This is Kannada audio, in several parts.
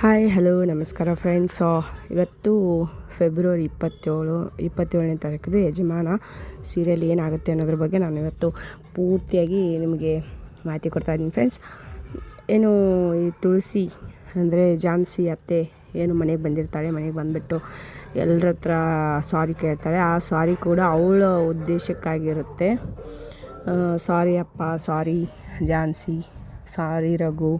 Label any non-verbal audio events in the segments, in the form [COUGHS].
ಹಾಯ್ ಹಲೋ ನಮಸ್ಕಾರ ಫ್ರೆಂಡ್ಸ್ ಇವತ್ತು ಫೆಬ್ರವರಿ ಇಪ್ಪತ್ತೇಳು, ಇಪ್ಪತ್ತೇಳನೇ ತಾರೀಕಿದು ಯಜಮಾನ ಸೀರಿಯಲ್ ಏನಾಗುತ್ತೆ ಅನ್ನೋದ್ರ ಬಗ್ಗೆ ನಾನು ಇವತ್ತು ಪೂರ್ತಿಯಾಗಿ ನಿಮಗೆ ಮಾಹಿತಿ ಕೊಡ್ತಾ ಇದ್ದೀನಿ ಫ್ರೆಂಡ್ಸ್ ಏನು ಈ ತುಳಸಿ ಅಂದರೆ ಜಾನ್ಸಿ ಅತ್ತೆ ಏನು ಮನೆಗೆ ಬಂದಿರ್ತಾಳೆ, ಮನೆಗೆ ಬಂದುಬಿಟ್ಟು ಎಲ್ಲರ ಹತ್ರ ಸಾರಿ ಕೇಳ್ತಾಳೆ. ಆ ಸಾರಿ ಕೂಡ ಅವಳ ಉದ್ದೇಶಕ್ಕಾಗಿರುತ್ತೆ. ಸಾರಿ ಅಪ್ಪ ಸಾರಿ ಜಾನ್ಸಿ ಸಾರಿ ರಘು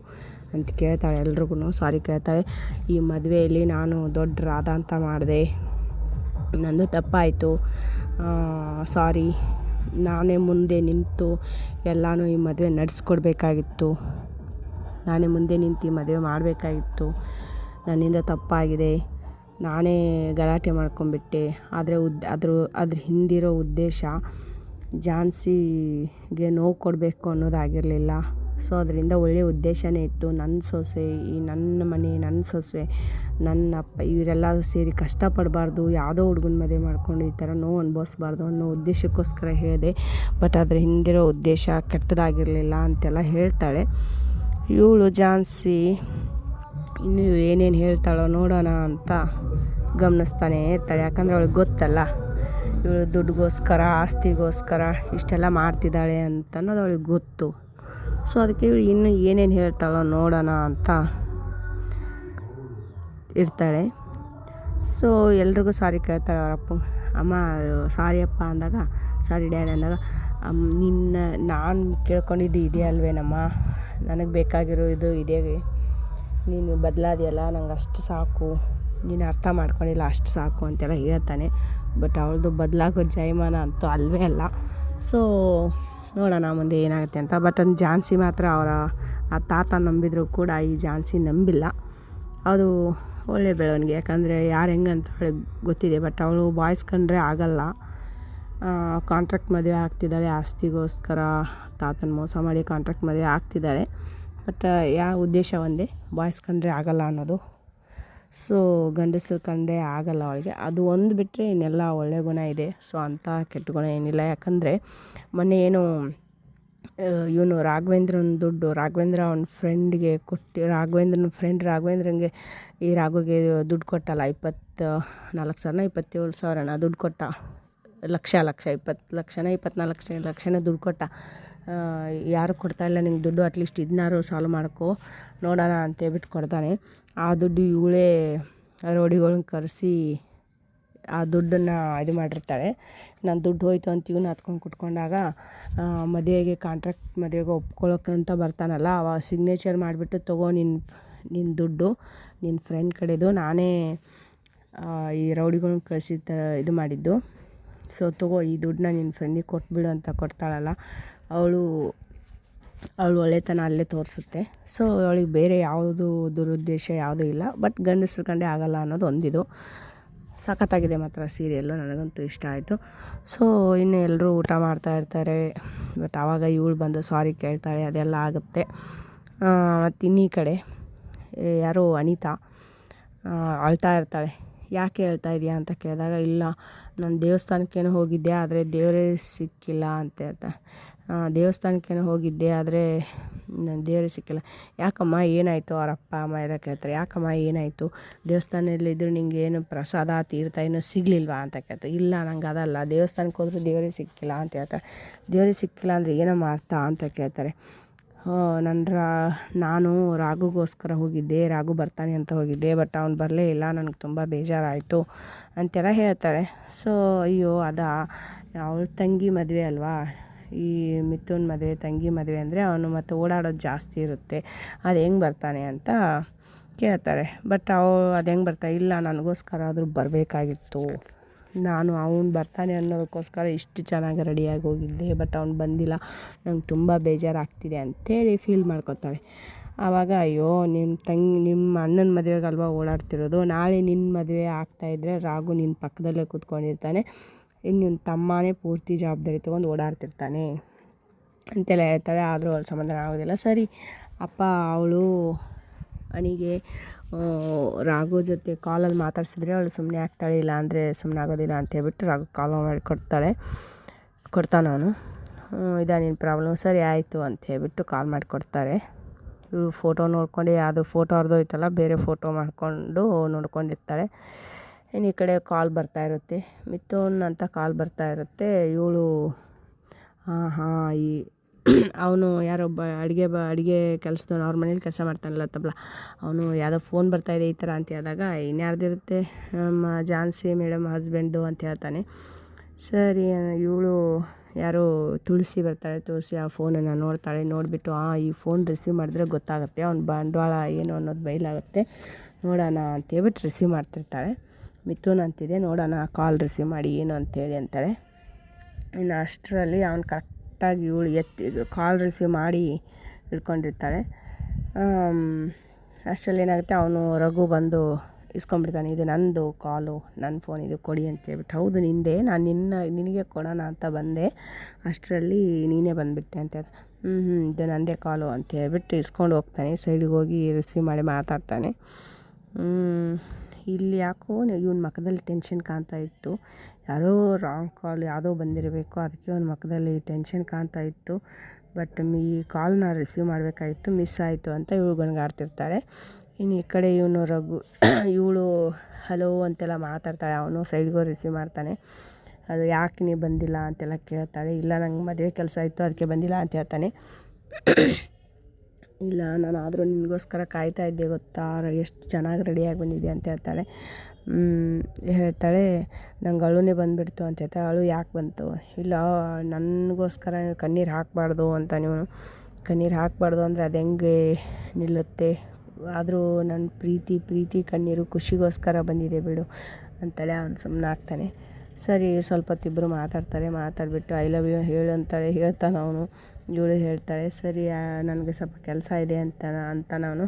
ಅಂತ ಕೇಳ್ತಾಳೆ ಎಲ್ರಿಗೂ ಸಾರಿ ಕೇಳ್ತಾಳೆ ಈ ಮದುವೆಯಲ್ಲಿ ನಾನು ದೊಡ್ಡ ರಾದ ಅಂತ ಮಾಡಿದೆ. ನಂದು ತಪ್ಪಾಯಿತು. ಸಾರಿ. ನಾನೇ ಮುಂದೆ ನಿಂತು ಎಲ್ಲನೂ ಈ ಮದುವೆ ನಡೆಸ್ಕೊಡ್ಬೇಕಾಗಿತ್ತು. ನಾನೇ ಮುಂದೆ ನಿಂತು ಈ ಮದುವೆ ಮಾಡಬೇಕಾಗಿತ್ತು. ನನ್ನಿಂದ ತಪ್ಪಾಗಿದೆ. ನಾನೇ ಗಲಾಟೆ ಮಾಡ್ಕೊಂಬಿಟ್ಟೆ ಆದರೆ ಉದ್ ಅದ್ರ ಅದ್ರ ಹಿಂದಿರೋ ಉದ್ದೇಶ ಝಾನ್ಸಿಗೆ ನೋವು ಕೊಡಬೇಕು ಅನ್ನೋದಾಗಿರಲಿಲ್ಲ. ಸೊ ಅದರಿಂದ ಒಳ್ಳೆಯ ಉದ್ದೇಶನೇ ಇತ್ತು. ನನ್ನ ಸೊಸೆ, ಈ ನನ್ನ ಮನೆ ನನ್ನ ಸೊಸೆ, ನನ್ನ ಅಪ್ಪ ಇವರೆಲ್ಲ ಸೇರಿ ಕಷ್ಟಪಡಬಾರ್ದು, ಯಾವುದೋ ಹುಡುಗನ ಮದುವೆ ಮಾಡ್ಕೊಂಡು ಈ ಥರ ನೋವು ಅನುಭವಿಸ್ಬಾರ್ದು ಅನ್ನೋ ಉದ್ದೇಶಕ್ಕೋಸ್ಕರ ಹೇಳಿದೆ. ಬಟ್ ಅದ್ರ ಹಿಂದಿರೋ ಉದ್ದೇಶ ಕೆಟ್ಟದಾಗಿರಲಿಲ್ಲ ಅಂತೆಲ್ಲ ಹೇಳ್ತಾಳೆ. ಇವಳು ಜಾನ್ಸಿ, ಇನ್ನು ಏನೇನು ಹೇಳ್ತಾಳೋ ನೋಡೋಣ ಅಂತ ಗಮನಿಸ್ತಾನೆ ಇರ್ತಾಳೆ. ಯಾಕಂದರೆ ಅವಳಿಗೆ ಗೊತ್ತಲ್ಲ, ಇವಳು ದುಡ್ಡುಗೋಸ್ಕರ, ಆಸ್ತಿಗೋಸ್ಕರ ಇಷ್ಟೆಲ್ಲ ಮಾಡ್ತಿದ್ದಾಳೆ ಅಂತ ಅನ್ನೋದು ಅವಳಿಗೆ ಗೊತ್ತು. ಸೊ ಅದಕ್ಕೆ ಇವಳು ಇನ್ನು ಏನೇನು ಹೇಳ್ತಾಳೋ ನೋಡೋಣ ಅಂತ ಇರ್ತಾಳೆ. ಸೊ ಎಲ್ರಿಗೂ ಸಾರಿ ಕೇಳ್ತಾಳೆ ಅವರಪ್ಪ ಅಮ್ಮ, ಸಾರಿ ಅಪ್ಪ ಅಂದಾಗ, ಸಾರಿ ಡ್ಯಾಡಿ ಅಂದಾಗ ನಿನ್ನ, ನಾನು ಕೇಳ್ಕೊಂಡಿದ್ದು ಇದೇ ಅಲ್ವೇನಮ್ಮ? ನನಗೆ ಬೇಕಾಗಿರೋ ಇದು ಇದೇ. ನೀನು ಬದಲಾದಿಯಲ್ಲ, ನಂಗೆ ಅಷ್ಟು ಸಾಕು. ನೀನು ಅರ್ಥ ಮಾಡ್ಕೊಂಡಿಲ್ಲ, ಅಷ್ಟು ಸಾಕು ಅಂತೆಲ್ಲ ಹೇಳ್ತಾನೆ. ಬಟ್ ಅವಳದು ಬದಲಾಗೋ ಜಯಮಾನ ಅಂತೂ ಅಲ್ವೇ ಅಲ್ಲ. ಸೊ ನೋಡೋಣ ಮುಂದೆ ಏನಾಗುತ್ತೆ ಅಂತ. ಬಟ್ ಒಂದು ಝಾನ್ಸಿ ಮಾತ್ರ ಅವರ, ಆ ತಾತ ನಂಬಿದ್ರು ಕೂಡ ಈ ಝಾನ್ಸಿ ನಂಬಿಲ್ಲ. ಅದು ಒಳ್ಳೆಯ ಬೆಳವಣಿಗೆ. ಯಾಕಂದರೆ ಯಾರು ಹೆಂಗೆ ಅಂತ ಹೇಳಿ ಗೊತ್ತಿದೆ. ಬಟ್ ಅವಳು ಬಾಯ್ಸ್ ಕಂಡ್ರೆ ಆಗಲ್ಲ. ಕಾಂಟ್ರಾಕ್ಟ್ ಮದುವೆ ಆಗ್ತಿದ್ದಾಳೆ. ಆಸ್ತಿಗೋಸ್ಕರ ತಾತನ ಮೋಸ ಮಾಡಿ ಕಾಂಟ್ರಾಕ್ಟ್ ಮದುವೆ ಆಗ್ತಿದ್ದಾಳೆ. ಬಟ್ ಯಾವ ಉದ್ದೇಶ ಒಂದೇ ಬಾಯ್ಸ್ ಕಂಡ್ರೆ ಆಗಲ್ಲ ಅನ್ನೋದು. ಸೊ ಗಂಡಸರು ಕಂಡೇ ಆಗಲ್ಲ ಅವಳಿಗೆ. ಅದು ಒಂದು ಬಿಟ್ಟರೆ ಇನ್ನೆಲ್ಲ ಒಳ್ಳೆಯ ಗುಣ ಇದೆ. ಸೊ ಅಂಥ ಕೆಟ್ಟ ಗುಣ ಏನಿಲ್ಲ. ಯಾಕಂದರೆ ಮೊನ್ನೆ ಏನು ಇವನು ರಾಘವೇಂದ್ರನ ದುಡ್ಡು, ರಾಘವೇಂದ್ರ ಅವನ ಫ್ರೆಂಡ್ಗೆ ಕೊಟ್ಟು, ರಾಘವೇಂದ್ರನ ಫ್ರೆಂಡ್ ರಾಘವೇಂದ್ರನಿಗೆ ಈ ರಾಘುಗೆ ದುಡ್ಡು ಕೊಟ್ಟಲ್ಲ. ಇಪ್ಪತ್ತು, ನಾಲ್ಕು ಸಾವಿರನ? ಇಪ್ಪತ್ತೇಳು ಸಾವಿರನ ದುಡ್ಡು ಕೊಟ್ಟ. ಲಕ್ಷ ಲಕ್ಷ, ಇಪ್ಪತ್ತು, ಲಕ್ಷನ ಇಪ್ಪತ್ನಾಲ್ಕು ಲಕ್ಷ ಲಕ್ಷನೇ ದುಡ್ಡು ಕೊಟ್ಟ. ಯಾರು ಕೊಡ್ತಾಯಿಲ್ಲ ನಿಂಗೆ ದುಡ್ಡು ಅಟ್ಲೀಸ್ಟ್ ಇದನ್ನಾರು ಸಾಲ್ವ್ ಮಾಡ್ಕೊ, ನೋಡೋಣ ಅಂತೇಳ್ಬಿಟ್ಟು ಕೊಡ್ತಾನೆ. ಆ ದುಡ್ಡು ಇವಳೇ ರೋಡಿಗಳನ್ನ ಕರೆಸಿ ಆ ದುಡ್ಡನ್ನು ಇದು ಮಾಡಿರ್ತಾಳೆ. ನಾನು ದುಡ್ಡು ಹೋಯ್ತು ಅಂತ ಇವನು ಹತ್ಕೊಂಡು ಕುಟ್ಕೊಂಡಾಗ ಮದುವೆಗೆ ಕಾಂಟ್ರಾಕ್ಟ್ ಮದುವೆಗೆ ಒಪ್ಕೊಳ್ಳೋಕೆ ಅಂತ ಬರ್ತಾನಲ್ಲ, ಅವ ಸಿಗ್ನೇಚರ್ ಮಾಡಿಬಿಟ್ಟು ತಗೋ ನಿನ್ನ ನಿನ್ನ ದುಡ್ಡು ನಿನ್ನ ಫ್ರೆಂಡ್ ಕಡೆದು. ನಾನೇ ಈ ರೌಡಿಗಳನ್ನ ಕಳಿಸಿ ಇದು ಮಾಡಿದ್ದು. ಸೊ ತಗೋ ಈ ದುಡ್ಡನ್ನ ನಿನ್ನ ಫ್ರೆಂಡಿಗೆ ಕೊಟ್ಬಿಡು ಅಂತ ಕೊಡ್ತಾಳಲ್ಲ. ಅವಳು ಅವಳು ಒಳ್ಳೆತನ ಅಲ್ಲೇ ತೋರಿಸುತ್ತೆ. ಸೊ ಅವಳಿಗೆ ಬೇರೆ ಯಾವುದು ದುರುದ್ದೇಶ ಯಾವುದೂ ಇಲ್ಲ. ಬಟ್ ಗಂಡಸ್ರ ಕಂಡೆ ಆಗಲ್ಲ ಅನ್ನೋದು ಒಂದಿದು. ಸಖತ್ತಾಗಿದೆ ಮಾತ್ರ ಸೀರಿಯಲ್ಲು, ನನಗಂತೂ ಇಷ್ಟ ಆಯಿತು. ಸೊ ಇನ್ನು ಎಲ್ಲರೂ ಊಟ ಮಾಡ್ತಾ ಇರ್ತಾರೆ. ಬಟ್ ಆವಾಗ ಇವಳು ಬಂದು ಸಾರಿ ಕೇಳ್ತಾಳೆ, ಅದೆಲ್ಲ ಆಗುತ್ತೆ. ಮತ್ತು ಇನ್ನೀ ಕಡೆ ಯಾರೋ ಅನಿತಾ ಅಳ್ತಾ ಇರ್ತಾಳೆ. ಯಾಕೆ ಹೇಳ್ತಾ ಇದೆಯಾ ಅಂತ ಕೇಳಿದಾಗ, ಇಲ್ಲ, ನಾನು ದೇವಸ್ಥಾನಕ್ಕೇನು ಹೋಗಿದ್ದೆ, ಆದರೆ ದೇವರೇ ಸಿಕ್ಕಿಲ್ಲ ಅಂತ ಹೇಳ್ತಾ. ದೇವಸ್ಥಾನಕ್ಕೇನೋ ಹೋಗಿದ್ದೆ, ಆದರೆ ನನ್ನ ದೇವರು ಸಿಕ್ಕಿಲ್ಲ. ಯಾಕಮ್ಮ, ಏನಾಯಿತು ಅವ್ರ ಅಪ್ಪ ಅಮ್ಮ ಎಲ್ಲ ಕೇಳ್ತಾರೆ, ಯಾಕಮ್ಮ, ಏನಾಯಿತು? ದೇವಸ್ಥಾನದಲ್ಲಿದ್ದರೂ ನಿಂಗೆ ಏನು ಪ್ರಸಾದ, ತೀರ್ಥ ಏನೂ ಸಿಗಲಿಲ್ವಾ ಅಂತ ಕೇಳ್ತಾರೆ. ಇಲ್ಲ, ನಂಗೆ ಅದಲ್ಲ, ದೇವಸ್ಥಾನಕ್ಕೆ ಹೋದರೂ ದೇವರೇ ಸಿಕ್ಕಿಲ್ಲ ಅಂತ ಹೇಳ್ತಾರೆ. ದೇವರೇ ಸಿಕ್ಕಿಲ್ಲ ಅಂದರೆ ಏನಮ್ಮ ಅರ್ಥ ಅಂತ ಕೇಳ್ತಾರೆ. ನನ್ನ ರಾ, ನಾನು ರಾಘುಗೋಸ್ಕರ ಹೋಗಿದ್ದೆ ರಾಘು ಬರ್ತಾನೆ ಅಂತ ಹೋಗಿದ್ದೆ, ಬಟ್ ಅವ್ನು ಬರಲೇ ಇಲ್ಲ, ನನಗೆ ತುಂಬ ಬೇಜಾರಾಯಿತು ಅಂತೆಲ್ಲ ಹೇಳ್ತಾರೆ. ಸೊ ಅಯ್ಯೋ, ಅದಾ? ಅವಳ ತಂಗಿ ಮದುವೆ ಅಲ್ವಾ? ಈ ಮಿಥುನ್ ಮದುವೆ, ತಂಗಿ ಮದುವೆ ಅಂದರೆ ಅವನು ಮತ್ತು ಓಡಾಡೋದು ಜಾಸ್ತಿ ಇರುತ್ತೆ. ಅದು ಹೆಂಗೆ ಬರ್ತಾನೆ ಅಂತ ಕೇಳ್ತಾರೆ. ಬಟ್ ಅವು ಅದು ಹೆಂಗೆ ಬರ್ತಾ, ಇಲ್ಲ, ನನಗೋಸ್ಕರ ಆದರೂ ಬರಬೇಕಾಗಿತ್ತು. ನಾನು ಅವನು ಬರ್ತಾನೆ ಅನ್ನೋದಕ್ಕೋಸ್ಕರ ಇಷ್ಟು ಚೆನ್ನಾಗಿ ರೆಡಿಯಾಗಿ ಹೋಗಿದ್ದೆ ಬಟ್ ಅವ್ನು ಬಂದಿಲ್ಲ. ನಂಗೆ ತುಂಬ ಬೇಜಾರಾಗ್ತಿದೆ ಅಂಥೇಳಿ ಫೀಲ್ ಮಾಡ್ಕೊತಾಳೆ. ಆವಾಗ, ಅಯ್ಯೋ ನಿಮ್ಮ ತಂಗಿ ನಿಮ್ಮ ಅಣ್ಣನ ಮದುವೆಗಲ್ವಾ ಓಡಾಡ್ತಿರೋದು? ನಾಳೆ ನಿನ್ನ ಮದುವೆ ಆಗ್ತಾಯಿದ್ರೆ ರಾಘು ನಿನ್ನ ಪಕ್ಕದಲ್ಲೇ ಕೂತ್ಕೊಂಡಿರ್ತಾನೆ. ಇನ್ನು ನಿನ್ನ ತಮ್ಮನೇ ಪೂರ್ತಿ ಜವಾಬ್ದಾರಿ ತೊಗೊಂಡು ಓಡಾಡ್ತಿರ್ತಾನೆ. ಅಂತೆಲ್ಲ ಹೇಳ್ತಾರೆ, ಆದರೂ ಅವಳು ಸಮಾಧಾನ ಆಗೋದಿಲ್ಲ. ಸರಿ, ಅಪ್ಪ, ಅವಳು ಅನಿಗೆ ರಾಘು ಜೊತೆ ಕಾಲಲ್ಲಿ ಮಾತಾಡ್ಸಿದ್ರೆ ಅವಳು ಸುಮ್ಮನೆ ಆಗ್ತಾಳೆ, ಇಲ್ಲ ಅಂದರೆ ಸುಮ್ಮನೆ ಆಗೋದಿಲ್ಲ ಅಂತ ಹೇಳ್ಬಿಟ್ಟು ರಾಘು ಕಾಲ್ ಮಾಡಿ ಕೊಡ್ತಾಳೆ. ಕೊಡ್ತಾನೆ ಅವನು. ಇದಾ ನಿನ್ನ ಪ್ರಾಬ್ಲಮ್ ಸರಿ, ಆಯಿತು ಅಂತ ಹೇಳ್ಬಿಟ್ಟು ಕಾಲ್ ಮಾಡಿ ಕೊಡ್ತಾರೆ. ಫೋಟೋ ನೋಡ್ಕೊಂಡು, ಯಾವುದು ಫೋಟೋ ಹರಿದೋಯ್ತಲ್ಲ ಬೇರೆ ಫೋಟೋ ಮಾಡಿಕೊಂಡು ನೋಡ್ಕೊಂಡಿರ್ತಾಳೆ. ಇನ್ನು ಈ ಕಡೆ ಕಾಲ್ ಬರ್ತಾ ಇರುತ್ತೆ. ಮಿಥುನ್ ಅಂತ ಕಾಲ್ ಬರ್ತಾ ಇರುತ್ತೆ. ಇವಳು ಹಾಂ ಹಾಂ, ಈ, ಅವನು ಯಾರೊಬ್ಬ ಅಡುಗೆ ಬ, ಅಡುಗೆ ಕೆಲಸದವನು, ಅವ್ರ ಮನೇಲಿ ಕೆಲಸ ಮಾಡ್ತಾನಲ್ಲ ತಬ್ಲ, ಅವನು ಯಾವುದೋ ಫೋನ್ ಬರ್ತಾಯಿದೆ ಈ ಥರ ಅಂತ ಹೇಳಿದಾಗ ಇನ್ಯಾರ್ದಿರುತ್ತೆ ನಮ್ಮ ಜಾನ್ಸಿ ಮೇಡಮ್ ಹಸ್ಬೆಂಡು ಅಂತ ಹೇಳ್ತಾನೆ. ಸರಿ, ಇವಳು ಯಾರೋ ತುಳಸಿ ಬರ್ತಾಳೆ, ತುಳಸಿ ಆ ಫೋನನ್ನು ನೋಡ್ತಾಳೆ, ನೋಡಿಬಿಟ್ಟು, ಆ, ಈ ಫೋನ್ ರಿಸೀವ್ ಮಾಡಿದ್ರೆ ಗೊತ್ತಾಗುತ್ತೆ, ಅವ್ನ ಬಂಡವಾಳ ಏನು ಅನ್ನೋದು ಬಯಲಾಗುತ್ತೆ ನೋಡೋಣ ಅಂತೇಳ್ಬಿಟ್ಟು ರಿಸೀವ್ ಮಾಡ್ತಿರ್ತಾಳೆ. ಮಿಥುನ್ ಅಂತಿದೆ, ನೋಡೋಣ ಕಾಲ್ ರಿಸೀವ್ ಮಾಡಿ ಏನು ಅಂತೇಳಿ ಅಂತಾಳೆ. ಇನ್ನು ಅಷ್ಟರಲ್ಲಿ ಅವ್ನು ಕರೆಕ್ಟಾಗಿ ಇವಳು ಎತ್ತಿ ಕಾಲ್ ರಿಸೀವ್ ಮಾಡಿ ಇಟ್ಕೊಂಡಿರ್ತಾಳೆ ಅಷ್ಟರಲ್ಲಿ ಏನಾಗುತ್ತೆ, ಅವನು ರಘು ಬಂದು ಇಸ್ಕೊಂಡ್ಬಿಡ್ತಾನೆ, ಇದು ನಂದು ಕಾಲು ನನ್ನ ಫೋನ್ ಇದು ಕೊಡಿ ಅಂತ ಹೇಳ್ಬಿಟ್ಟು ಹೌದು ನಿಂದೆ, ನಾನು ನಿನ್ನ, ನಿನಗೆ ಕೊಡೋಣ ಅಂತ ಬಂದೆ, ಅಷ್ಟರಲ್ಲಿ ನೀನೇ ಬಂದುಬಿಟ್ಟೆ ಅಂತ ಹ್ಞೂ ಹ್ಞೂ ಇದು ನಂದೇ ಕಾಲು ಅಂತ ಹೇಳ್ಬಿಟ್ಟು ಇಸ್ಕೊಂಡು ಹೋಗ್ತಾನೆ ಸೈಡಿಗೆ ಹೋಗಿ ರಿಸೀವ್ ಮಾಡಿ ಮಾತಾಡ್ತಾನೆ. ಇಲ್ಲಿ ಯಾಕೋ ಇವ್ನ ಮುಖದಲ್ಲಿ ಟೆನ್ಷನ್ ಕಾಣ್ತಾ ಇತ್ತು. ಯಾರೋ ರಾಂಗ್ ಕಾಲ್ ಯಾವುದೋ ಬಂದಿರಬೇಕು, ಅದಕ್ಕೆ ಅವ್ನ ಮುಖದಲ್ಲಿ ಟೆನ್ಷನ್ ಕಾಣ್ತಾ ಇತ್ತು. ಬಟ್ ಈ ಕಾಲ್ನ ರಿಸೀವ್ ಮಾಡಬೇಕಾಗಿತ್ತು ಮಿಸ್ ಆಯಿತು ಅಂತ ಇವಳು ಗಣ್ಗಾಡ್ತಿರ್ತಾಳೆ ಇನ್ನು ಈ ಕಡೆ ಇವನು ರಘು, [COUGHS] ಇವಳು ಹಲೋ ಅಂತೆಲ್ಲ ಮಾತಾಡ್ತಾಳೆ, ಅವನು ಸೈಡ್ಗೂ ರಿಸೀವ್ ಮಾಡ್ತಾನೆ. ಅದು ಯಾಕೆ ನೀವು ಬಂದಿಲ್ಲ ಅಂತೆಲ್ಲ ಕೇಳ್ತಾಳೆ. ಇಲ್ಲ ನಂಗೆ ಮದುವೆ ಕೆಲಸ ಇತ್ತು, ಅದಕ್ಕೆ ಬಂದಿಲ್ಲ ಅಂತ ಹೇಳ್ತಾನೆ. [COUGHS] ಇಲ್ಲ ನಾನು ಆದರೂ ನಿನಗೋಸ್ಕರ ಕಾಯ್ತಾ ಇದ್ದೆ ಗೊತ್ತಾ? ಎಷ್ಟು ಚೆನ್ನಾಗಿ ರೆಡಿಯಾಗಿ ಬಂದಿದೆ ಅಂತ ಹೇಳ್ತಾಳೆ. ಹೇಳ್ತಾಳೆ, ನಂಗೆ ಅಳುನೇ ಬಂದುಬಿಡ್ತು ಅಂತ ಹೇಳ್ತಾಳೆ. ಅಳು ಯಾಕೆ ಬಂತು? ಇಲ್ಲ, ನನಗೋಸ್ಕರ ಕಣ್ಣೀರು ಹಾಕಬಾರ್ದು ಅಂತ ನೀವು. ಕಣ್ಣೀರು ಹಾಕಬಾರ್ದು ಅಂದರೆ ಅದು ಹೆಂಗೆ ನಿಲ್ಲುತ್ತೆ? ಆದರೂ ನನ್ನ ಪ್ರೀತಿ ಪ್ರೀತಿ ಕಣ್ಣೀರು ಖುಷಿಗೋಸ್ಕರ ಬಂದಿದೆ ಬಿಡು ಅಂತೇಳಿ. ಅವ್ನು ಸುಮ್ಮನೆ ಹಾಕ್ತಾನೆ. ಸರಿ ಸ್ವಲ್ಪ ಹೊತ್ತಿಬ್ಬರು ಮಾತಾಡ್ತಾರೆ. ಮಾತಾಡಿಬಿಟ್ಟು, ಐ ಲವ್ ಯು ಹೇಳು ಅಂತಾಳೆ. ಹೇಳ್ತಾನೆ ಅವನು. ಇವಳು ಹೇಳ್ತಾಳೆ ಸರಿ ನನಗೆ ಸ್ವಲ್ಪ ಕೆಲಸ ಇದೆ ಅಂತ ಅಂತ ನಾನು,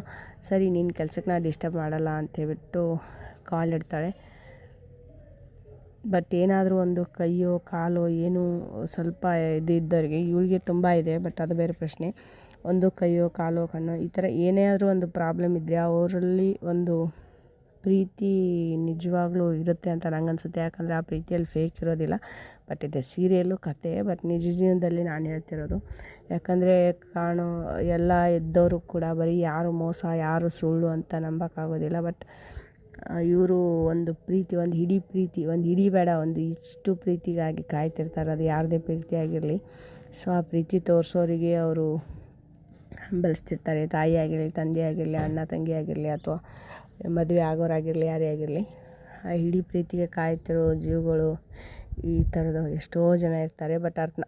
ಸರಿ ನಿನ್ನ ಕೆಲ್ಸಕ್ಕೆ ನಾನು ಡಿಸ್ಟರ್ಬ್ ಮಾಡಲ್ಲ ಅಂತೇಳ್ಬಿಟ್ಟು ಕಾಲ್ ಇಡ್ತಾಳೆ. ಬಟ್ ಏನಾದರೂ ಒಂದು ಕೈಯೋ, ಕಾಲೋ, ಏನು ಸ್ವಲ್ಪ ಇದು ಇದ್ದವ್ರಿಗೆ, ಇವಳಿಗೆ ತುಂಬ ಇದೆ ಬಟ್ ಅದು ಬೇರೆ ಪ್ರಶ್ನೆ. ಒಂದು ಕೈಯೋ, ಕಾಲೋ, ಕಣ್ಣೋ, ಈ ಥರ ಏನೇ ಆದರೂ ಒಂದು ಪ್ರಾಬ್ಲಮ್ ಇದ್ದರೆ ಅವರಲ್ಲಿ ಒಂದು ಪ್ರೀತಿ ನಿಜವಾಗ್ಲೂ ಇರುತ್ತೆ ಅಂತ ನಂಗೆ ಅನಿಸುತ್ತೆ ಯಾಕಂದರೆ ಆ ಪ್ರೀತಿಯಲ್ಲಿ ಫೇಕ್ ಇರೋದಿಲ್ಲ. ಬಟ್ ಇದೆ ಸೀರಿಯಲ್ಲು, ಕತೆ ಬಟ್ ನಿಜ ಜೀವನದಲ್ಲಿ ನಾನು ಹೇಳ್ತಿರೋದು. ಯಾಕಂದರೆ ಕಾಣೋ ಎಲ್ಲ ಇದ್ದವರು ಕೂಡ ಬರೀ ಯಾರು ಮೋಸ, ಯಾರು ಸುಳ್ಳು ಅಂತ ನಂಬೋಕ್ಕಾಗೋದಿಲ್ಲ. ಬಟ್ ಇವರು ಒಂದು ಪ್ರೀತಿ, ಒಂದು ಹಿಡಿ ಪ್ರೀತಿ, ಒಂದು ಹಿಡೀ ಬೇಡ, ಒಂದು ಇಷ್ಟು ಪ್ರೀತಿಗಾಗಿ ಕಾಯ್ತಿರ್ತಾರೆ. ಅದು ಯಾರದೇ ಪ್ರೀತಿ ಆಗಿರಲಿ. ಸೊ ಆ ಪ್ರೀತಿ ತೋರಿಸೋರಿಗೆ ಅವರು ಬೆಳೆಸ್ತಿರ್ತಾರೆ ತಾಯಿ ಆಗಿರಲಿ, ತಂದೆ ಆಗಿರಲಿ, ಅಣ್ಣ, ತಂಗಿ ಆಗಿರಲಿ ಅಥವಾ ಮದುವೆ ಆಗೋರಾಗಿರಲಿ, ಯಾರೇ ಆಗಿರಲಿ, ಆ ಇಡೀ ಪ್ರೀತಿಗೆ ಕಾಯ್ತಿರೋ ಜೀವಗಳು ಈ ಥರದ ಎಷ್ಟೋ ಜನ ಇರ್ತಾರೆ. ಬಟ್ ಅರ್ಥ,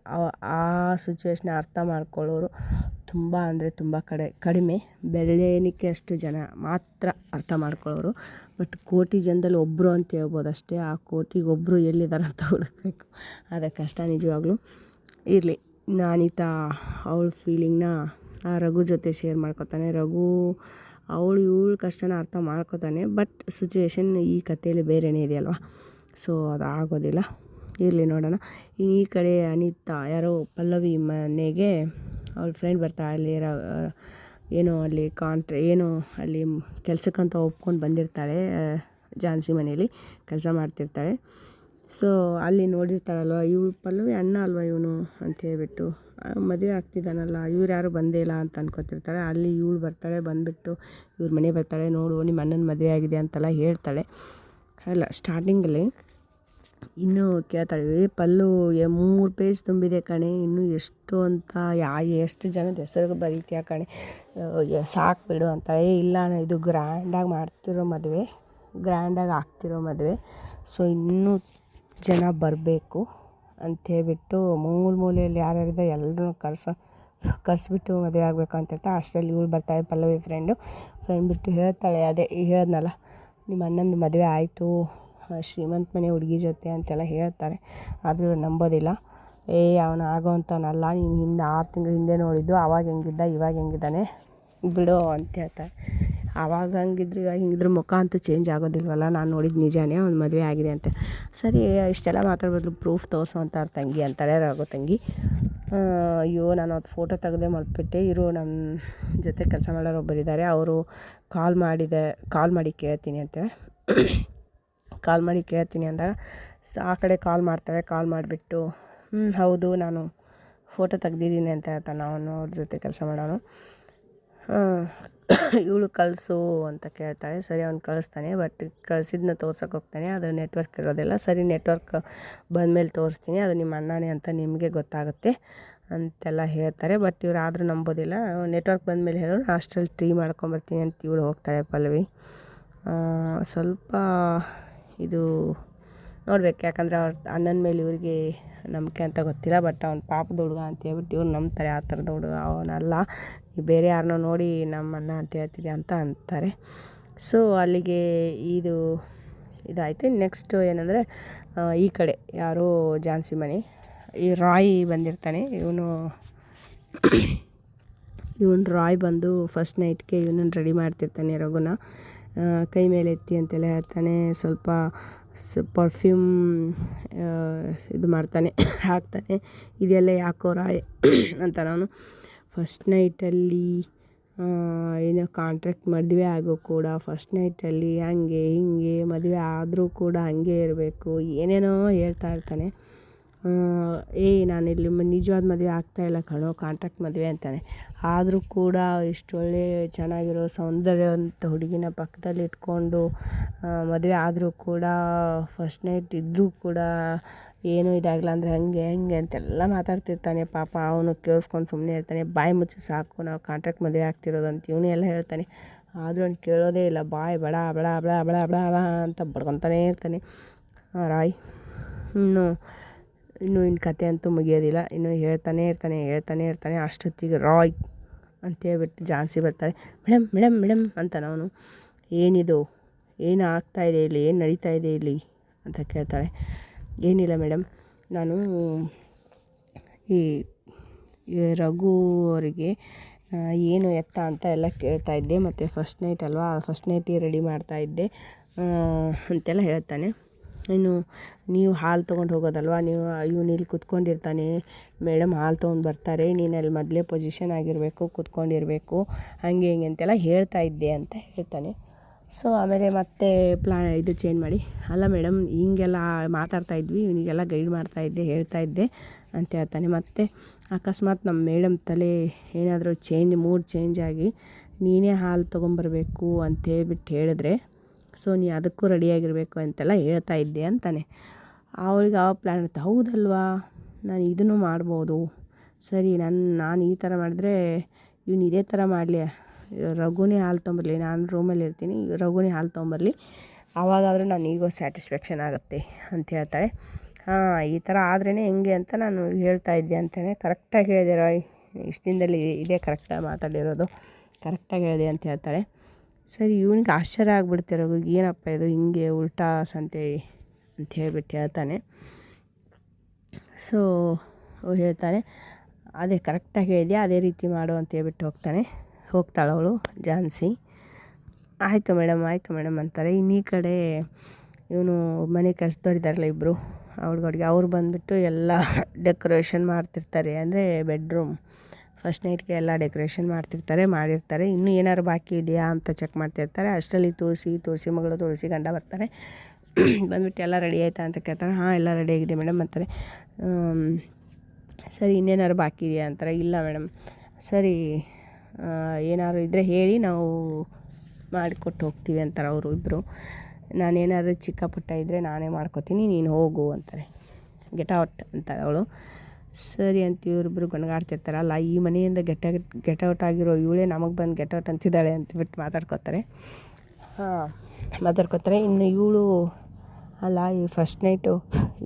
ಆ ಸಿಚುವೇಶನ್ನ ಅರ್ಥ ಮಾಡ್ಕೊಳ್ಳೋರು ತುಂಬ ಅಂದರೆ ತುಂಬ ಕಡೆ, ಕಡಿಮೆ. ಬೆಳೆಯಲಿಕ್ಕೆ ಅಷ್ಟು ಜನ ಮಾತ್ರ ಅರ್ಥ ಮಾಡ್ಕೊಳ್ಳೋರು. ಬಟ್ ಕೋಟಿ ಜನದಲ್ಲಿ ಒಬ್ಬರು ಅಂತ ಹೇಳ್ಬೋದು ಅಷ್ಟೇ. ಆ ಕೋಟಿಗೆ ಒಬ್ಬರು ಎಲ್ಲಿದ್ದಾರೆ ಅಂತ ಹುಡುಕಬೇಕು. ಆದರೆ ಕಷ್ಟ ನಿಜವಾಗ್ಲೂ. ಇರಲಿ, ನಾನಿತಾ ಅವಳ ಫೀಲಿಂಗ್ನ ಆ ರಘು ಜೊತೆ ಶೇರ್ ಮಾಡ್ಕೊತಾನೆ. ರಘು ಅವಳು ಇವಳು ಕಷ್ಟನ ಅರ್ಥ ಮಾಡ್ಕೊತಾನೆ. ಬಟ್ ಸಿಚುವೇಶನ್ ಈ ಕಥೆಯಲ್ಲಿ ಬೇರೆಯೇ ಇದೆಯಲ್ವ? ಸೊ ಅದು ಆಗೋದಿಲ್ಲ. ಇರಲಿ ನೋಡೋಣ. ಈ ಕಡೆ ಅನಿತಾ, ಯಾರೋ ಪಲ್ಲವಿ ಮನೆಗೆ ಅವ್ಳ ಫ್ರೆಂಡ್ ಬರ್ತಾ, ಅಲ್ಲಿ ಏನೋ ಅಲ್ಲಿ ಕಾಂಟ್ರೆ, ಏನು ಅಲ್ಲಿ ಕೆಲಸಕ್ಕಂತ ಒಪ್ಕೊಂಡು ಬಂದಿರ್ತಾಳೆ ಝಾನ್ಸಿ ಮನೆಯಲ್ಲಿ ಕೆಲಸ ಮಾಡ್ತಿರ್ತಾಳೆ. ಸೊ ಅಲ್ಲಿ ನೋಡಿರ್ತಾಳಲ್ವ, ಇವಳು ಪಲ್ಲವಿ ಅಣ್ಣ ಅಲ್ವ ಇವನು? ಅಂತ ಹೇಳ್ಬಿಟ್ಟು ಮದುವೆ ಆಗ್ತಿದ್ದಾನಲ್ಲ, ಇವ್ರು ಯಾರು ಬಂದೇ ಇಲ್ಲ ಅಂತ ಅನ್ಕೋತಿರ್ತಾರೆ ಅಲ್ಲಿ ಇವಳು ಬರ್ತಾಳೆ, ಬಂದುಬಿಟ್ಟು ಇವ್ರ ಮನೆ ಬರ್ತಾಳೆ, ನೋಡು ನಿಮ್ಮ ಅಣ್ಣನ ಮದುವೆ ಆಗಿದೆ ಅಂತೆಲ್ಲ ಹೇಳ್ತಾಳೆ. ಅಲ್ಲ ಸ್ಟಾರ್ಟಿಂಗಲ್ಲಿ ಇನ್ನೂ ಕೇಳ್ತಾಳೆ, ಏ ಪಲ್ಲು ಮೂರು ಪೇಜ್ ತುಂಬಿದೆ ಕಣೆ, ಇನ್ನೂ ಎಷ್ಟು ಅಂತ, ಯಾ, ಎಷ್ಟು ಜನದ ಹೆಸರು ಬರೀತೀಯ ಕಣೆ ಸಾಕು ಬಿಡು ಏ, ಇಲ್ಲ ಇದು ಗ್ರ್ಯಾಂಡಾಗಿ ಮಾಡ್ತಿರೋ ಮದುವೆ ಗ್ರ್ಯಾಂಡಾಗಿ ಆಗ್ತಿರೋ ಮದುವೆ ಸೊ ಇನ್ನೂ ಜನ ಬರಬೇಕು. ಅಂಥೇಳ್ಬಿಟ್ಟು ಮೂಲೆ ಮೂಲೆಯಲ್ಲಿ ಯಾರ್ಯಾರಿದೆ ಎಲ್ಲರೂ ಕರ್ಸ, ಕರೆಸ್ಬಿಟ್ಟು ಮದುವೆ ಆಗಬೇಕು ಅಂತ ಹೇಳ್ತಾ ಅಷ್ಟರಲ್ಲಿ ಇವಳು ಬರ್ತಾಳೆ ಪಲ್ಲವಿ ಫ್ರೆಂಡು ಫ್ರೆಂಡ್ ಬಿಟ್ಟು ಹೇಳ್ತಾಳೆ, ಅದೇ ಹೇಳಿದ್ನಲ್ಲ, ನಿಮ್ಮ ಅಣ್ಣಂದು ಮದುವೆ ಆಯಿತು ಶ್ರೀಮಂತ ಮನೆ ಹುಡುಗಿ ಜೊತೆ ಅಂತೆಲ್ಲ ಹೇಳ್ತಾರೆ. ಆದರೂ ಇವ್ರು ನಂಬೋದಿಲ್ಲ. ಏ, ಅವನು ಆಗೋವಂಥವನಲ್ಲ ನೀನು ಹಿಂದೆ ಆರು ತಿಂಗಳ ಹಿಂದೆ ನೋಡಿದ್ದು, ಅವಾಗ ಹೆಂಗಿದ್ದ, ಇವಾಗ ಹೆಂಗಿದ್ದಾನೆ, ಬಿಡು ಅಂತ ಹೇಳ್ತಾರೆ. ಆವಾಗ ಹಂಗಿದ್ರು ಇವಾಗ ಹಿಂಗಿದ್ರು ಮುಖ ಅಂತೂ ಚೇಂಜ್ ಆಗೋದಿಲ್ವಲ್ಲ? ನಾನು ನೋಡಿದ್ದು ನಿಜಾನೇ ಅವ್ನು ಮದುವೆ ಆಗಿದೆ ಅಂತ. ಸರಿ, ಇಷ್ಟೆಲ್ಲ ಮಾತಾಡ್ಬೋದು ಪ್ರೂಫ್ ತೋರಿಸು ಅಂತ ಅವ್ರ ತಂಗಿ ಅಂತಾಳೆ ರಾಗೋ ತಂಗಿ. ಅಯ್ಯೋ, ನಾನು ಅದು ಫೋಟೋ ತೆಗೆದೇ ಮಲ್ಪಿಟ್ಟೆ ಇರು ನಮ್ಮ ಜೊತೆ ಕೆಲಸ ಮಾಡೋರು ಒಬ್ಬರಿದ್ದಾರೆ ಅವರು ಕಾಲ್ ಮಾಡಿದೆ ಕಾಲ್ ಮಾಡಿ ಕೇಳ್ತೀನಿ ಅಂತ. ಕಾಲ್ ಮಾಡಿ ಕೇಳ್ತೀನಿ ಅಂದಾಗ ಆ ಕಡೆ ಕಾಲ್ ಮಾಡ್ತಾರೆ ಕಾಲ್ ಮಾಡಿಬಿಟ್ಟು ಹ್ಞೂ ಹೌದು, ನಾನು ಫೋಟೋ ತೆಗ್ದಿದ್ದೀನಿ ಅಂತ ಹೇಳ್ತಾನೆ ಅವನು ಅವ್ರ ಜೊತೆ ಕೆಲಸ ಮಾಡೋನು. ಇವಳು ಕಳಿಸು ಅಂತ ಕೇಳ್ತಾಳೆ. ಸರಿ, ಅವ್ನು ಕಳಿಸ್ತಾನೆ ಬಟ್ ಕಳಿಸಿದ್ನ ತೋರ್ಸಕ್ಕೆ ಹೋಗ್ತಾನೆ. ಅದು ನೆಟ್ವರ್ಕ್ ಇರೋದಿಲ್ಲ. ಸರಿ ನೆಟ್ವರ್ಕ್ ಬಂದಮೇಲೆ ತೋರಿಸ್ತೀನಿ. ಅದು ನಿಮ್ಮ ಅಣ್ಣನೇ ಅಂತ ನಿಮಗೆ ಗೊತ್ತಾಗುತ್ತೆ ಅಂತೆಲ್ಲ ಹೇಳ್ತಾರೆ. ಬಟ್ ಇವ್ರು ಆದರೂ ನಂಬೋದಿಲ್ಲ. ನೆಟ್ವರ್ಕ್ ಬಂದಮೇಲೆ ಹೇಳೋರು ಹಾಸ್ಟೆಲ್ ಟ್ರೀ ಮಾಡ್ಕೊಂಬರ್ತೀನಿ ಅಂತ ಇವಳು ಹೋಗ್ತಾಳೆ ಪಲ್ಲವಿ ಸ್ವಲ್ಪ ಇದು ನೋಡ್ಬೇಕು. ಯಾಕಂದರೆ ಅವ್ರ ಅಣ್ಣನ ಮೇಲೆ ಇವ್ರಿಗೆ ನಂಬಿಕೆ ಅಂತ ಗೊತ್ತಿಲ್ಲ. ಬಟ್ ಅವ್ನು ಪಾಪದ ಹುಡುಗ ಅಂತ ಹೇಳ್ಬಿಟ್ಟು ಇವ್ರು ನಂಬ್ತಾರೆ. ಆ ಥರದ ಹುಡುಗ ಅವನಲ್ಲ. ಬೇರೆ ಯಾರನ್ನೋ ನೋಡಿ ನಮ್ಮ ಅಣ್ಣ ಅಂತ ಹೇಳ್ತಿದೆ ಅಂತ ಅಂತಾರೆ. ಸೊ ಅಲ್ಲಿಗೆ ಇದು ಇದಾಯಿತು. ನೆಕ್ಸ್ಟು ಏನಂದರೆ ಈ ಕಡೆ ಯಾರೋ ಝಾನ್ಸಿ ಮನೆ, ಈ ರಾಯ್ ಬಂದಿರ್ತಾನೆ. ಇವನು [COUGHS] ಇವನು ರಾಯ್ ಬಂದು ಫಸ್ಟ್ ನೈಟ್ಗೆ ಇವನನ್ನು ರೆಡಿ ಮಾಡ್ತಿರ್ತಾನೆ ರಘುನ. ಕೈ ಮೇಲೆ ಎತ್ತಿ ಅಂತೆಲ್ಲ ಹೇಳ್ತಾನೆ. ಸ್ವಲ್ಪ ಪರ್ಫ್ಯೂಮ್ ಇದು ಮಾಡ್ತಾನೆ, [COUGHS] ಹಾಕ್ತಾನೆ. ಇದೆಲ್ಲ ಯಾಕೋ ರಾಯ್ [COUGHS] ಅಂತ ನಾನು ಫಸ್ಟ್ ನೈಟಲ್ಲಿ ಏನೋ ಕಾಂಟ್ರ್ಯಾಕ್ಟ್ ಮದುವೆ ಆಗೋ ಕೂಡ ಫಸ್ಟ್ ನೈಟಲ್ಲಿ ಹಂಗೆ ಹಿಂಗೆ ಮದುವೆ ಆದರೂ ಕೂಡ ಹಂಗೆ ಇರಬೇಕು, ಏನೇನೋ ಹೇಳ್ತಾ ಇರ್ತಾನೆ. ಆ, ಏಯ್ ನಾನು ಇಲ್ಲಿ ಮ ನಿಜವಾದ ಮದುವೆ ಆಗ್ತಾ ಇಲ್ಲ ಕಣೋ ಕಾಂಟ್ರಾಕ್ಟ್ ಮದುವೆ ಅಂತಾನೆ. ಆದರೂ ಕೂಡ ಇಷ್ಟು ಒಳ್ಳೆ ಚೆನ್ನಾಗಿರೋ ಸೌಂದರ್ಯವಂತ ಹುಡುಗಿನ ಪಕ್ಕದಲ್ಲಿ ಇಟ್ಕೊಂಡು ಮದುವೆ ಆದರೂ ಕೂಡ ಫಸ್ಟ್ ನೈಟ್ ಇದ್ದರೂ ಕೂಡ ಏನೂ ಇದಾಗಲ್ಲ ಅಂದರೆ ಹಂಗೆ ಹಂಗೆ ಅಂತೆಲ್ಲ ಮಾತಾಡ್ತಿರ್ತಾನೆ ಪಾಪ. ಅವನು ಕೇಳಿಸ್ಕೊಂಡು ಸುಮ್ಮನೆ ಇರ್ತಾನೆ ಬಾಯಿ ಮುಚ್ಚಿ ಸಾಕು ನಾವು ಕಾಂಟ್ರಾಕ್ಟ್ ಮದುವೆ ಆಗ್ತಿರೋದು ಅಂತ ಇವನೇ ಎಲ್ಲ ಹೇಳ್ತಾನೆ. ಆದರೂ ಅವ್ನು ಕೇಳೋದೇ ಇಲ್ಲ ಬಾಯ್ ಬಡ ಬಡ ಬಡ ಬಡ ಬಡ ಅಂತ ಬಡ್ಕೊತಾನೇ ಇರ್ತಾನೆ. ರಾಯ್. ಇನ್ನು ಇನ್ನು ಇನ್ನು ಕತೆ ಅಂತೂ ಮುಗಿಯೋದಿಲ್ಲ. ಇನ್ನು ಹೇಳ್ತಾನೆ ಇರ್ತಾನೆ ಹೇಳ್ತಾನೆ ಇರ್ತಾನೆ, ಅಷ್ಟೊತ್ತಿಗೆ ರಾಯ್ ಅಂತೇಳ್ಬಿಟ್ಟು ಝಾನ್ಸಿ ಬರ್ತಾಳೆ ಮೇಡಮ್ ಮೇಡಮ್ ಮೇಡಮ್ ಅಂತಾನೆ ಅವನು. ಏನಿದು? ಏನು ಆಗ್ತಾಯಿದೆ ಇಲ್ಲಿ? ಏನು ನಡೀತಾ ಇದೆ ಇಲ್ಲಿ? ಅಂತ ಕೇಳ್ತಾಳೆ. ಏನಿಲ್ಲ ಮೇಡಮ್ ನಾನು ಈ ರಘು ಅವರಿಗೆ ಏನು ಎತ್ತ ಅಂತ ಎಲ್ಲ ಕೇಳ್ತಾ ಇದ್ದೆ. ಮತ್ತು ಫಸ್ಟ್ ನೈಟ್ ಅಲ್ವಾ? ಫಸ್ಟ್ ನೈಟಿಗೆ ರೆಡಿ ಮಾಡ್ತಾ ಇದ್ದೆ ಅಂತೆಲ್ಲ ಹೇಳ್ತಾನೆ. ಇನ್ನು ನೀವು ಹಾಲು ತೊಗೊಂಡು ಹೋಗೋದಲ್ವಾ? ನೀವು ಇವನು ಇಲ್ಲಿ ಕುತ್ಕೊಂಡಿರ್ತಾನೆ. ಮೇಡಮ್ ಹಾಲು ತೊಗೊಂಡು ಬರ್ತಾರೆ. ನೀನು ಅಲ್ಲಿ ಮೊದಲೇ ಪೊಸಿಷನ್ ಆಗಿರಬೇಕು, ಕುತ್ಕೊಂಡಿರಬೇಕು. ಹಂಗೆ ಹಿಂಗೆ ಅಂತೆಲ್ಲ ಹೇಳ್ತಾ ಇದ್ದೆ ಅಂತ ಹೇಳ್ತಾನೆ. ಸೊ ಆಮೇಲೆ ಮತ್ತೆ ಪ್ಲಾ ಇದು ಚೇಂಜ್ ಮಾಡಿ. ಅಲ್ಲ ಮೇಡಮ್ ಹಿಂಗೆಲ್ಲ ಮಾತಾಡ್ತಾ ಇದ್ವಿ, ಇವನಿಗೆಲ್ಲ ಗೈಡ್ ಮಾಡ್ತಾ ಇದ್ದೆ, ಹೇಳ್ತಾ ಇದ್ದೆ ಅಂತ ಹೇಳ್ತಾನೆ. ಮತ್ತು ಅಕಸ್ಮಾತ್ ನಮ್ಮ ಮೇಡಮ್ ತಲೆ ಏನಾದರೂ ಚೇಂಜ್ ಮೂಡ್ ಚೇಂಜ್ ಆಗಿ ನೀನೇ ಹಾಲು ತೊಗೊಂಬರ್ಬೇಕು ಅಂತ ಹೇಳ್ಬಿಟ್ಟು ಹೇಳಿದ್ರೆ ಸೊ ನೀ ಅದಕ್ಕೂ ರೆಡಿಯಾಗಿರಬೇಕು ಅಂತೆಲ್ಲ ಹೇಳ್ತಾ ಇದ್ದೆ ಅಂತಾನೆ. ಅವಳಿಗೆ ಆ ಪ್ಲ್ಯಾನ್ ಇರುತ್ತೆ ಹೌದಲ್ವಾ? ನಾನು ಇದನ್ನು ಮಾಡ್ಬೋದು. ಸರಿ ನನ್ನ ನಾನು ಈ ಥರ ಮಾಡಿದ್ರೆ ಇವ್ನು ಇದೇ ಥರ ಮಾಡಲಿ. ರಘುನೇ ಹಾಲು ತೊಂಬರಲಿ, ನಾನು ರೂಮಲ್ಲಿ ಇರ್ತೀನಿ, ರಘುನೇ ಹಾಲು ತೊಗೊಂಬರ್ಲಿ ಆವಾಗಾದರೂ ನಾನು ಈಗೋ ಸ್ಯಾಟಿಸ್ಫ್ಯಾಕ್ಷನ್ ಆಗುತ್ತೆ ಅಂತ ಹೇಳ್ತಾಳೆ. ಹಾಂ, ಈ ಥರ ಆದ್ರೇ ಹೆಂಗೆ ಅಂತ ನಾನು ಹೇಳ್ತಾ ಇದ್ದೆ ಅಂತಾನೆ ಕರೆಕ್ಟಾಗಿ ಹೇಳಿದೆ ರಾಯ್. ಇಷ್ಟು ದಿನದಲ್ಲಿ ಇದೇ ಕರೆಕ್ಟಾಗಿ ಮಾತಾಡಿರೋದು. ಕರೆಕ್ಟಾಗಿ ಹೇಳಿದೆ ಅಂತ ಹೇಳ್ತಾಳೆ. ಸರಿ, ಇವನಿಗೆ ಆಶ್ಚರ್ಯ ಆಗಿಬಿಡ್ತಿರ ಏನಪ್ಪ ಇದು, ಹಿಂಗೆ ಉಲ್ಟಾ ಸಂತೆ ಅಂತ ಹೇಳ್ಬಿಟ್ಟು ಹೇಳ್ತಾನೆ. ಸೊ ಹೇಳ್ತಾನೆ, ಅದೇ ಕರೆಕ್ಟಾಗಿ ಹೇಳಿದೆ ಅದೇ ರೀತಿ ಮಾಡು ಅಂತ ಹೇಳ್ಬಿಟ್ಟು ಹೋಗ್ತಾನೆ. ಹೋಗ್ತಾಳೆ ಅವಳು, ಝಾನ್ಸಿ. ಆಯಿತು ಮೇಡಮ್ ಆಯಿತು ಮೇಡಮ್ ಅಂತಾರೆ. ಇನ್ನೀ ಕಡೆ ಇವನು ಮನೆ ಕೆಲಸದವ್ರಿದ್ದಾರಲ್ಲ ಇಬ್ಬರು ಅವ್ರಿಗೆ ಅವ್ರು ಬಂದುಬಿಟ್ಟು ಎಲ್ಲ [LAUGHS] ಡೆಕೋರೇಷನ್ ಮಾಡ್ತಿರ್ತಾರೆ. ಅಂದರೆ ಬೆಡ್ರೂಮ್ ಫಸ್ಟ್ ನೈಟ್ಗೆ ಎಲ್ಲ ಡೆಕೋರೇಷನ್ ಮಾಡ್ತಿರ್ತಾರೆ, ಮಾಡಿರ್ತಾರೆ. ಇನ್ನೂ ಏನಾದ್ರು ಬಾಕಿ ಇದೆಯಾ ಅಂತ ಚೆಕ್ ಮಾಡ್ತಿರ್ತಾರೆ. ಅಷ್ಟರಲ್ಲಿ ತುಳಸಿ ತುಳಸಿ ಮಗಳು, ತುಳಸಿ ಗಂಡ ಬರ್ತಾರೆ. [CLEARS THROAT] ಬಂದ್ಬಿಟ್ಟು ಎಲ್ಲ ರೆಡಿ ಆಯಿತಾ ಅಂತ ಕೇಳ್ತಾರೆ. ಹಾಂ, ಎಲ್ಲ ರೆಡಿ ಆಗಿದೆ ಮೇಡಮ್ ಅಂತಾರೆ. ಸರಿ, ಇನ್ನೇನಾದ್ರು ಬಾಕಿ ಇದೆಯಾ ಅಂತಾರೆ. ಇಲ್ಲ ಮೇಡಮ್. ಸರಿ ಏನಾದ್ರು ಇದ್ದರೆ ಹೇಳಿ, ನಾವು ಮಾಡಿಕೊಟ್ಟು ಹೋಗ್ತೀವಿ ಅಂತಾರೆ ಅವರು ಇಬ್ಬರು ನಾನೇನಾದ್ರು ಚಿಕ್ಕ ಪುಟ್ಟ ಇದ್ದರೆ ನಾನೇ ಮಾಡ್ಕೊತೀನಿ, ನೀನು ಹೋಗು ಅಂತಾರೆ. ಗೆಟ್ ಔಟ್ ಅಂತಾಳೆ ಅವಳು. ಸರಿ ಅಂತ ಇವರಿಬ್ಬರು ಗೊಣಗಾಡ್ತಿರ್ತಾರಲ್ಲ, ಈ ಮನೆಯಿಂದ ಗೆಟ್ ಔಟ್ ಆಗಿರೋ ಇವಳೇ ನಮಗೆ ಬಂದು ಔಟ್ ಅಂತಿದ್ದಾಳೆ ಅಂತಬಿಟ್ಟು ಮಾತಾಡ್ಕೋತಾರೆ. ಹಾಂ, ಮಾತಾಡ್ಕೋತಾರೆ. ಇನ್ನು ಇವಳು ಅಲ್ಲ, ಈ ಫಸ್ಟ್ ನೈಟು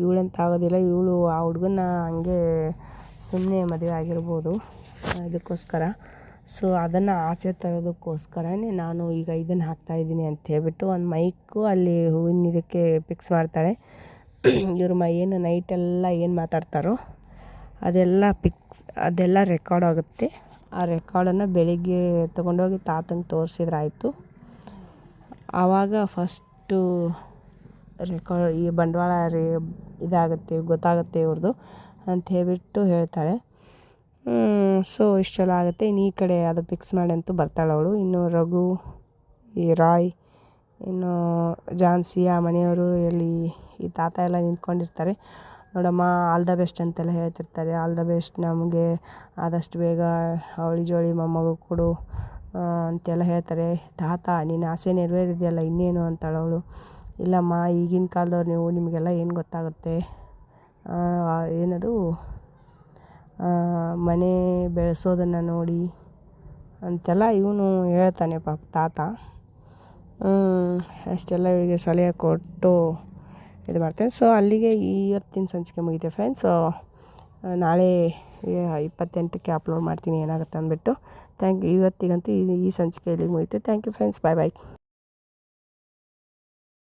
ಇವಳಂತ ಆಗೋದಿಲ್ಲ. ಇವಳು ಆ ಹುಡುಗನ ಹಂಗೆ ಸುಮ್ಮನೆ ಮದುವೆ ಆಗಿರ್ಬೋದು. ಇದಕ್ಕೋಸ್ಕರ. ಸೊ ಅದನ್ನು ಆಚೆ ತರೋದಕ್ಕೋಸ್ಕರನೇ ನಾನು ಈಗ ಇದನ್ನು ಹಾಕ್ತಾಯಿದ್ದೀನಿ ಅಂತ ಹೇಳ್ಬಿಟ್ಟು ಒಂದು ಮೈಕು ಅಲ್ಲಿ ಹೂವಿನ ಇದಕ್ಕೆ ಫಿಕ್ಸ್ ಮಾಡ್ತಾಳೆ. ಇವ್ರ ಮೈ ಏನು ನೈಟೆಲ್ಲ ಏನು ಮಾತಾಡ್ತಾರೋ ಅದೆಲ್ಲ ಪಿಕ್ಸ್ ಅದೆಲ್ಲ ರೆಕಾರ್ಡ್ ಆಗುತ್ತೆ. ಆ ರೆಕಾರ್ಡನ್ನು ಬೆಳಿಗ್ಗೆ ತೊಗೊಂಡೋಗಿ ತಾತಂಗೆ ತೋರಿಸಿದ್ರಾಯ್ತು. ಆವಾಗ ಫಸ್ಟು ರೆಕಾರ್ಡ್ ಈ ಬಂಡವಾಳ ರೇ ಇದಾಗುತ್ತೆ, ಗೊತ್ತಾಗುತ್ತೆ ಇವ್ರದ್ದು ಅಂತ ಹೇಳಿಬಿಟ್ಟು ಹೇಳ್ತಾಳೆ. ಸೊ ಇಷ್ಟೆಲ್ಲ ಆಗುತ್ತೆ. ಇನ್ನು ಈ ಕಡೆ ಅದು ಫಿಕ್ಸ್ ಮಾಡಿ ಅಂತೂ ಬರ್ತಾಳೆ ಅವಳು. ಇನ್ನು ರಘು, ಈ ರಾಯ್, ಇನ್ನು ಝಾನ್ಸಿ ಆ ಮನೆಯವರು ಎಲ್ಲಿ ಈ ತಾತ ಎಲ್ಲ ನಿಂತ್ಕೊಂಡಿರ್ತಾರೆ. ನೋಡಮ್ಮ ಆಲ್ ದ ಬೆಸ್ಟ್ ಅಂತೆಲ್ಲ ಹೇಳ್ತಿರ್ತಾರೆ. ಆಲ್ ದ ಬೆಸ್ಟ್ ನಮಗೆ. ಆದಷ್ಟು ಬೇಗ ಅವಳಿ ಜೋಳಿ ಮೊಮ್ಮಗು ಕೊಡು ಅಂತೆಲ್ಲ ಹೇಳ್ತಾರೆ. ತಾತ, ನಿನ್ನ ಆಸೆ ನೆರವೇರಿದೆಯಲ್ಲ, ಇನ್ನೇನು ಅಂತಾಳೆ ಅವಳು. ಇಲ್ಲಮ್ಮ, ಈಗಿನ ಕಾಲದವ್ರು ನೀವು, ನಿಮಗೆಲ್ಲ ಏನು ಗೊತ್ತಾಗುತ್ತೆ? ಏನದು? ಮನೆ ಬೆಳೆಸೋದನ್ನು ನೋಡಿ ಅಂತೆಲ್ಲ ಇವನು ಹೇಳ್ತಾನೆ ಪಾಪ ತಾತ. ಅಷ್ಟೆಲ್ಲ ಇವಳಿಗೆ ಸಲಹೆ ಕೊಟ್ಟು ಇದು ಮಾಡ್ತೇನೆ. ಸೊ ಅಲ್ಲಿಗೆ ಇವತ್ತಿನ ಸಂಚಿಕೆ ಮುಗಿದೆ ಫ್ರೆಂಡ್ಸ್ ನಾಳೆ ಇಪ್ಪತ್ತೆಂಟಕ್ಕೆ ಅಪ್ಲೋಡ್ ಮಾಡ್ತೀನಿ ಏನಾಗುತ್ತೆ ಅಂದ್ಬಿಟ್ಟು. ಥ್ಯಾಂಕ್ ಯು ಇವತ್ತಿಗಂತೂ ಈ ಈ ಸಂಚಿಕೆ ಇಲ್ಲಿಗೆ ಮುಗಿತು. Thank you friends bye bye